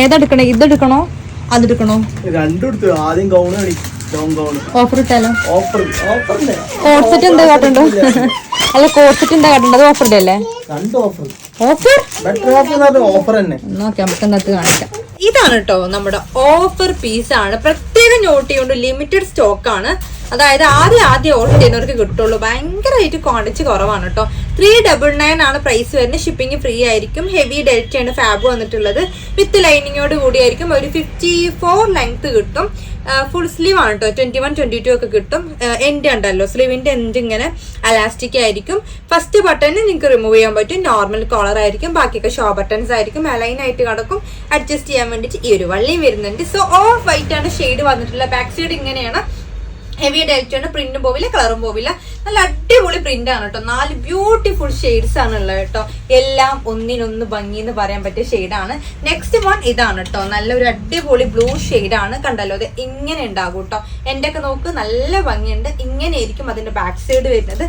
ഏതെടുക്കണേ? ഇതെടുക്കണോ? അതെടുക്കണോ? രണ്ടും എടുത്തു ആദ്യം ഗൗൺ ഓഫർ ഇട്ടാലോ? എന്താ കാട്ടുണ്ടോ? അല്ല കോഡ്സെറ്റ് എന്താ അല്ലേ രണ്ട് ഓഫർ ഓഫർ ഓഫർ എന്ന് ഓഫർ തന്നെ. നോക്കാം നമുക്ക് ഇന്നത്തെ കാണിക്കാം. ഇതാണ് കേട്ടോ നമ്മുടെ ഓഫർ പീസ് ആണ്. പ്രത്യേകം നോട്ട് ചെയ്യുകൊണ്ട് ലിമിറ്റഡ് സ്റ്റോക്ക് ആണ്. അതായത് ആദ്യം ആദ്യം ഓർഡർ ചെയ്യുന്നവർക്ക് കിട്ടുള്ളൂ. ഭയങ്കരമായിട്ട് ക്വാണ്ടിറ്റി കുറവാണ് കേട്ടോ ത്രീ ഡബിൾ നയൻ ആണ് പ്രൈസ് വരുന്നത്. ഷിപ്പിംഗ് ഫ്രീ ആയിരിക്കും. ഹെവി ഡെൽറ്റയാണ് ഫാബ് വന്നിട്ടുള്ളത്. വിത്ത് ലൈനിങ്ങോട് കൂടിയായിരിക്കും. ഒരു ഫിഫ്റ്റി ഫോർ ലെങ്ത് കിട്ടും ഫുൾ സ്ലീവ് ആണ് കേട്ടോ ട്വന്റി വൺ ട്വന്റി ടു ഒക്കെ കിട്ടും. എൻഡ് ഉണ്ടല്ലോ. സ്ലീവിന്റെ എൻഡ് ഇങ്ങനെ അലാസ്റ്റിക് ആയിരിക്കും. ഫസ്റ്റ് ബട്ടൺ നിങ്ങൾക്ക് റിമൂവ് ചെയ്യാൻ പറ്റും. നോർമൽ കോളർ ആയിരിക്കും. ബാക്കിയൊക്കെ ഷോ ബട്ടൺസ് ആയിരിക്കും. അലൈൻ ആയിട്ട് കിടക്കും. അഡ്ജസ്റ്റ് ചെയ്യാൻ വേണ്ടിയിട്ട് ഈ ഒരു വള്ളിയും വരുന്നുണ്ട്. സോ ഓഫ് വൈറ്റ് ആണ് ഷെയ്ഡ് വന്നിട്ടുള്ള. ബാക്ക് സൈഡ് ഇങ്ങനെയാണ്. ഹെവി ഡയറ്റ് പ്രിന്റും പോവില്ല കളറും പോവില്ല. നല്ല അടിപൊളി പ്രിന്റ് ആണ് കേട്ടോ നാല് ബ്യൂട്ടിഫുൾ ഷെയ്ഡ്സ് ആണ് ഉള്ളത് കേട്ടോ എല്ലാം ഒന്നിനൊന്ന് ഭംഗി എന്ന് പറയാൻ പറ്റിയ ഷെയ്ഡാണ് നെക്സ്റ്റ് വൺ ഇതാണ് കേട്ടോ നല്ലൊരു അടിപൊളി ബ്ലൂ ആണ്. കണ്ടല്ലോ അത് ഇങ്ങനെ ഉണ്ടാകും കേട്ടോ എന്റെ ഒക്കെ നോക്ക് നല്ല ഭംഗിയുണ്ട്. ഇങ്ങനെ ആയിരിക്കും അതിന്റെ ബാക്ക് സൈഡ് വരുന്നത്.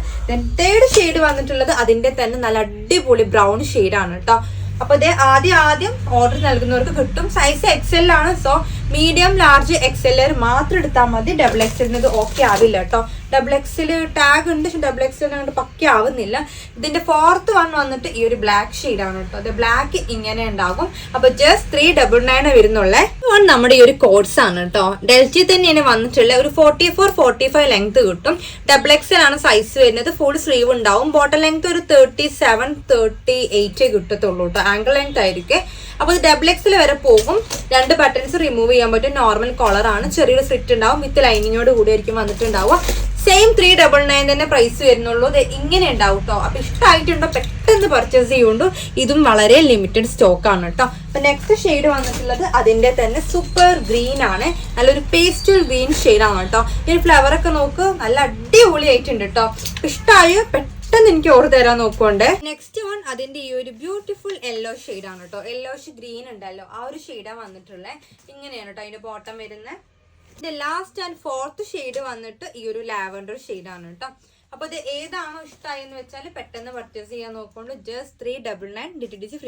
തേർഡ് ഷെയ്ഡ് വന്നിട്ടുള്ളത് അതിന്റെ തന്നെ നല്ല അടിപൊളി ബ്രൗൺ ആണ് കേട്ടോ അപ്പൊ ഇത് ആദ്യം ആദ്യം ഓർഡർ നൽകുന്നവർക്ക് കിട്ടും. സൈസ് എക്സൽ ആണ്. So medium large X L മാത്രം എടുത്താൽ മതി. ഡബിൾ എക്സലിന് ഇത് ഓക്കെ ആവില്ല കേട്ടോ ഡബിൾ എക്സിൽ ടാഗ് ഉണ്ട്. പക്ഷെ ഡബിൾ എക്സ് എക്സൽ അങ്ങോട്ട് പക്ക ആവുന്നില്ല. ഇതിന്റെ ഫോർത്ത് വൺ വന്നിട്ട് ഈ ഒരു ബ്ലാക്ക് ഷെയ്ഡാണ് കേട്ടോ അത് ബ്ലാക്ക് ഇങ്ങനെ ഉണ്ടാകും. അപ്പൊ ജസ്റ്റ് ത്രീ ഡബിൾ നയൻ വരുന്നുള്ള. വൺ നമ്മുടെ ഈ ഒരു കോഡ്സ് ആണ് കേട്ടോ ഡെൽറ്റി തന്നെയാണ് വന്നിട്ടുള്ള. ഒരു forty four forty five length കിട്ടും ഡബിൾ എക്സൽ ആണ് സൈസ് വരുന്നത്. ഫുൾ സ്ലീവ് ഉണ്ടാവും. ബോട്ടം ലെങ്ത് ഒരു തേർട്ടി സെവൻ തേർട്ടി എയ്റ്റ് കിട്ടത്തുള്ളൂ കേട്ടോ ആംഗിൾ ലെങ്ത് ആയിരിക്കും. അപ്പൊ ഇത് ഡബിൾ എക്സിൽ വരെ പോകും. രണ്ട് ബട്ടൺസ് റിമൂവ് പറ്റും നോർമൽ കളർ ആണ്. ചെറിയൊരു സ്ലിറ്റ് ഉണ്ടാവും. വിത്ത് ലൈനിങ്ങോട് കൂടി ആയിരിക്കും വന്നിട്ടുണ്ടാവുക. സെയിം ത്രീ ഡബിൾ നയൻ തന്നെ പ്രൈസ് വരുന്നുള്ളൂ. ഇങ്ങനെ ഉണ്ടാവും കേട്ടോ അപ്പൊ ഇഷ്ടമായിട്ടുണ്ടോ പെട്ടെന്ന് പർച്ചേസ് ചെയ്യുന്നുണ്ട്. ഇതും വളരെ ലിമിറ്റഡ് സ്റ്റോക്ക് ആണ് കേട്ടോ അപ്പൊ നെക്സ്റ്റ് ഷെയ്ഡ് വന്നിട്ടുള്ളത് അതിന്റെ തന്നെ സൂപ്പർ ഗ്രീൻ ആണ്. നല്ലൊരു പേസ്റ്റൽ ഗ്രീൻ ഷെയ്ഡ് ആണ് കേട്ടോ ഈ ഫ്ലവർ ഒക്കെ നോക്ക്. നല്ല അടിപൊളി ആയിട്ടുണ്ട് കേട്ടോ ഇഷ്ടമായി പെട്ടെന്ന് എനിക്ക് ഓർഡർ തരാൻ നോക്കുന്നുണ്ട് നെക്സ്റ്റ് വൺ അതിന്റെ ഈ ഒരു ബ്യൂട്ടിഫുൾ യെല്ലോ ആണ് കേട്ടോ യെല്ലോഷ് ഗ്രീൻ ഉണ്ടല്ലോ. ആ ഒരു ഷെയ്ഡാണ് വന്നിട്ടുള്ളത് ഇങ്ങനെയാണ് കേട്ടോ അതിന്റെ ബോട്ടം വരുന്നത് ഇതിന്റെ ലാസ്റ്റ് ആൻഡ് ഫോർത്ത് ഷെയ്ഡ് വന്നിട്ട് ഈ ഒരു ലാവൻഡർ ആണ് കേട്ടോ അപ്പൊ ഇത് ഏതാണോ ഇഷ്ടമായി എന്ന് വെച്ചാൽ പെട്ടെന്ന് പർച്ചേസ് ചെയ്യാൻ നോക്കുകൊണ്ട് just three double nine D T D C